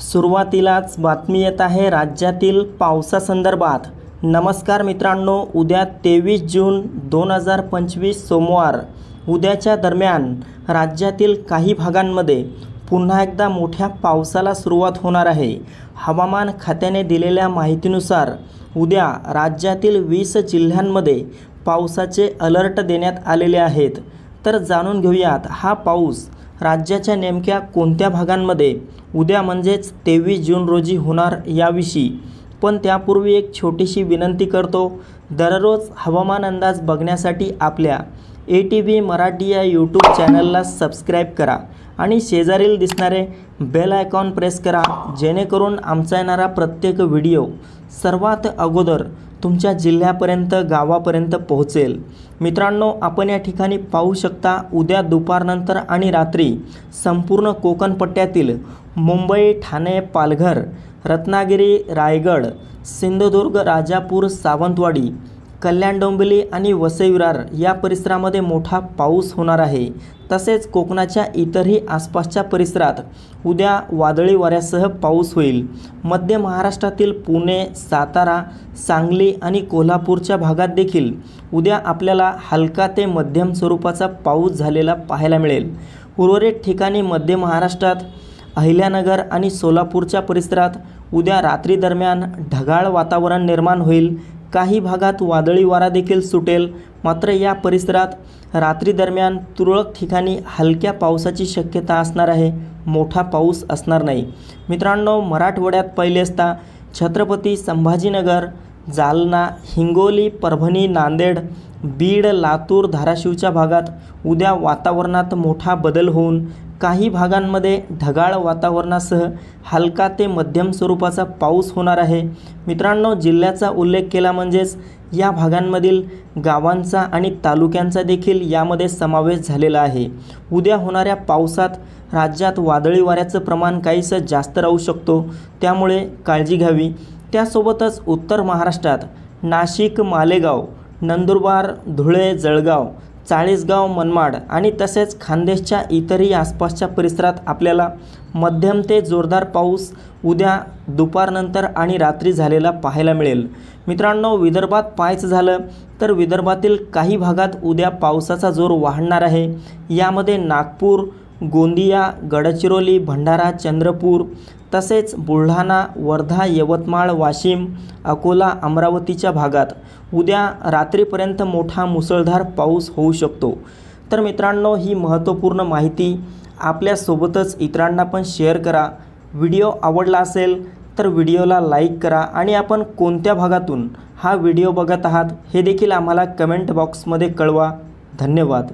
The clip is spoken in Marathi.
सुरुवातीलाच बातमी येत आहे राज्यातील पावसासंदर्भात. नमस्कार मित्रांनो उद्या तेवीस जून दोन हजार पंचवीस सोमवार. उद्याच्या दरम्यान राज्यातील काही भागांमध्ये पुन्हा एकदा मोठ्या पावसाला सुरुवात होणार आहे. हवामान खात्याने दिलेल्या माहितीनुसार उद्या राज्यातील वीस जिल्ह्यांमध्ये पावसाचे अलर्ट देण्यात आलेले आहेत. तर जाणून घेऊयात हा पाऊस राज्याच्या नेमक्या कोणत्या भागांमध्ये उद्या म्हणजेच तेवीस जून रोजी होणार याविषयी. पण त्यापूर्वी एक छोटीशी विनंती करतो. दररोज हवामान अंदाज बघण्यासाठी आपल्या ए टी व्ही मराठी या यूट्यूब चॅनलला सबस्क्राईब करा आणि शेजारील दिसणारे बेल आयकॉन प्रेस करा जेणेकरून आमचा येणारा प्रत्येक व्हिडिओ सर्वात अगोदर तुमच्या जिल्ह्यापर्यंत गावापर्यंत पोहोचेल. मित्रांनो आपण या ठिकाणी पाहू शकता उद्या दुपारनंतर आणि रात्री संपूर्ण कोकण पट्ट्यातील मुंबई ठाणे पालघर रत्नागिरी रायगड सिंधुदुर्ग राजापूर सावंतवाडी कल्याण डोंबिवली आणि वसई विरार या परिसरामध्ये मोठा पाऊस होणार आहे. तसेच कोकणाच्या इतरही आसपासच्या परिसरात उद्या वादळी वाऱ्यासह पाऊस होईल. मध्य महाराष्ट्रातील पुणे सातारा सांगली आणि कोल्हापूरच्या भागात देखील उद्या आपल्याला हलका ते मध्यम स्वरूपाचा पाऊस झालेला पाहायला मिळेल. उर्वरित ठिकाणी मध्य महाराष्ट्रात अहिल्यानगर आणि सोलापूरच्या परिसरात उद्या रात्री दरम्यान ढगाळ वातावरण निर्माण होईल. काही भागात वादळी वारा देखील सुटेल. मात्र या परिसरात रात्री दरम्यान तुरळक ठिकाणी हलक्या पावसाची शक्यता असणार आहे. मोठा पाऊस असणार नाही. मित्रांनो मराठवाड्यात पहिले असता छत्रपती संभाजीनगर जालना हिंगोली परभणी नांदेड बीड लातूर धाराशिवच्या भागात उद्या वातावरणात मोठा बदल होऊन काही भागांमध्ये ढगाळ वातावरणासह हलका ते मध्यम स्वरूपाचा पाऊस होणार आहे. मित्रांनो जिल्ह्याचा उल्लेख केला म्हणजेच या भागांमधील गावांचा आणि तालुक्यांचा देखील यामध्ये समावेश झालेला आहे. उद्या होणाऱ्या पावसात राज्यात वादळी वाऱ्याचं प्रमाण काहीसं जास्त राहू शकतो. त्यामुळे काळजी घ्यावी. त्यासोबतच उत्तर महाराष्ट्रात नाशिक मालेगाव नंदुरबार धुळे जळगाव चाळीसगाव मनमाड आणि तसेच खानदेशच्या इतरही आसपासच्या परिसरात आपल्याला मध्यम ते जोरदार पाऊस उद्या दुपारनंतर आणि रात्री झालेला पाहायला मिळेल. मित्रांनो विदर्भात पाहायचं झालं तर विदर्भातील काही भागात उद्या पावसाचा जोर वाढणार आहे. यामध्ये नागपूर गोंदिया गडचिरोली भंडारा चंद्रपूर तसेच बुलढाणा वर्धा यवतमाळ वाशिम अकोला अमरावतीच्या भागात उद्या रात्रीपर्यंत मोठा मुसळधार पाऊस होऊ शकतो. तर मित्रांनो ही महत्त्वपूर्ण माहिती आपल्यासोबतच इतरांना पण शेअर करा. व्हिडिओ आवडला असेल तर व्हिडिओला लाईक करा आणि आपण कोणत्या भागातून हा व्हिडिओ बघत आहात हे देखील आम्हाला कमेंट बॉक्समध्ये कळवा. धन्यवाद.